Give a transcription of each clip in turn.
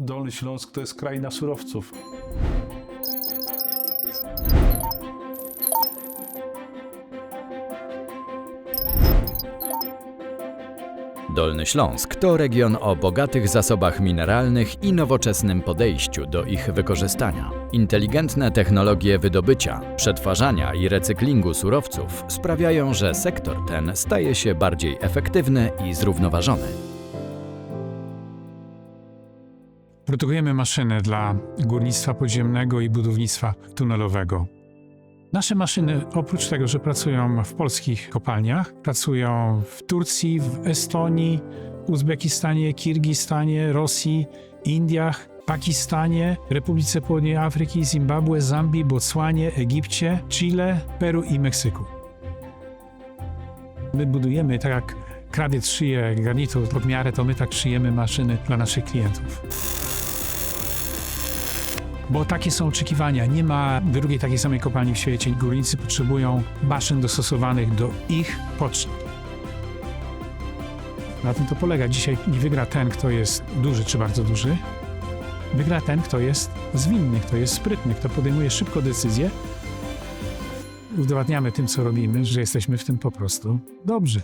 Dolny Śląsk to jest kraina surowców. Dolny Śląsk to region o bogatych zasobach mineralnych i nowoczesnym podejściu do ich wykorzystania. Inteligentne technologie wydobycia, przetwarzania i recyklingu surowców sprawiają, że sektor ten staje się bardziej efektywny i zrównoważony. Produkujemy maszyny dla górnictwa podziemnego i budownictwa tunelowego. Nasze maszyny, oprócz tego, że pracują w polskich kopalniach, pracują w Turcji, w Estonii, Uzbekistanie, Kirgistanie, Rosji, Indiach, Pakistanie, Republice Południowej Afryki, Zimbabwe, Zambii, Botswanie, Egipcie, Chile, Peru i Meksyku. My budujemy tak jak krawiec szyje garnitur pod miarę, to my tak szyjemy maszyny dla naszych klientów. Bo takie są oczekiwania. Nie ma drugiej takiej samej kopalni w świecie. Górnicy potrzebują maszyn dostosowanych do ich potrzeb. Na tym to polega. Dzisiaj nie wygra ten, kto jest duży czy bardzo duży. Wygra ten, kto jest zwinny, kto jest sprytny, kto podejmuje szybko decyzje. Udowadniamy tym, co robimy, że jesteśmy w tym po prostu dobrzy.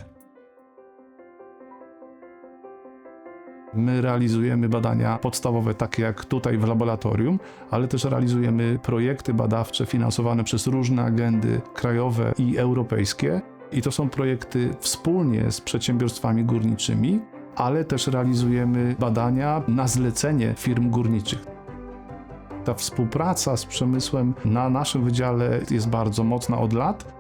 My realizujemy badania podstawowe, takie jak tutaj w laboratorium, ale też realizujemy projekty badawcze finansowane przez różne agendy krajowe i europejskie. I to są projekty wspólnie z przedsiębiorstwami górniczymi, ale też realizujemy badania na zlecenie firm górniczych. Ta współpraca z przemysłem na naszym wydziale jest bardzo mocna od lat.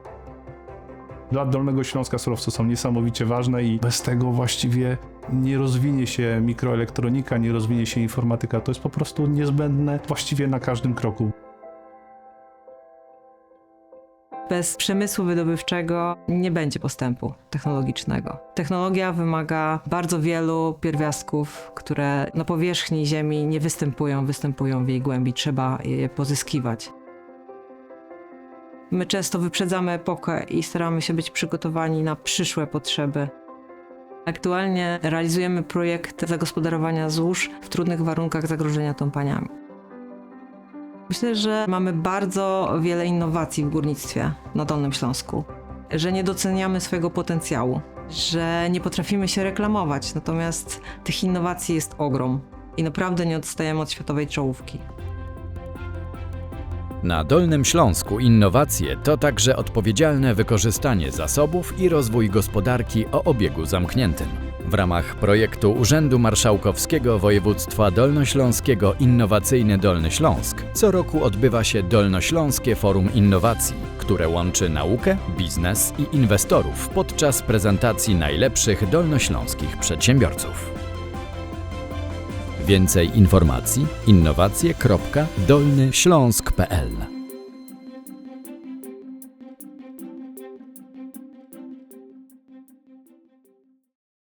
Dla Dolnego Śląska surowce są niesamowicie ważne i bez tego właściwie nie rozwinie się mikroelektronika, nie rozwinie się informatyka. To jest po prostu niezbędne właściwie na każdym kroku. Bez przemysłu wydobywczego nie będzie postępu technologicznego. Technologia wymaga bardzo wielu pierwiastków, które na powierzchni Ziemi nie występują, występują w jej głębi. Trzeba je pozyskiwać. My często wyprzedzamy epokę i staramy się być przygotowani na przyszłe potrzeby. Aktualnie realizujemy projekt zagospodarowania złóż w trudnych warunkach zagrożenia tąpaniami. Myślę, że mamy bardzo wiele innowacji w górnictwie na Dolnym Śląsku, że nie doceniamy swojego potencjału, że nie potrafimy się reklamować, natomiast tych innowacji jest ogrom i naprawdę nie odstajemy od światowej czołówki. Na Dolnym Śląsku innowacje to także odpowiedzialne wykorzystanie zasobów i rozwój gospodarki o obiegu zamkniętym. W ramach projektu Urzędu Marszałkowskiego Województwa Dolnośląskiego Innowacyjny Dolny Śląsk co roku odbywa się Dolnośląskie Forum Innowacji, które łączy naukę, biznes i inwestorów podczas prezentacji najlepszych dolnośląskich przedsiębiorców. Więcej informacji innowacje.dolnyśląsk.pl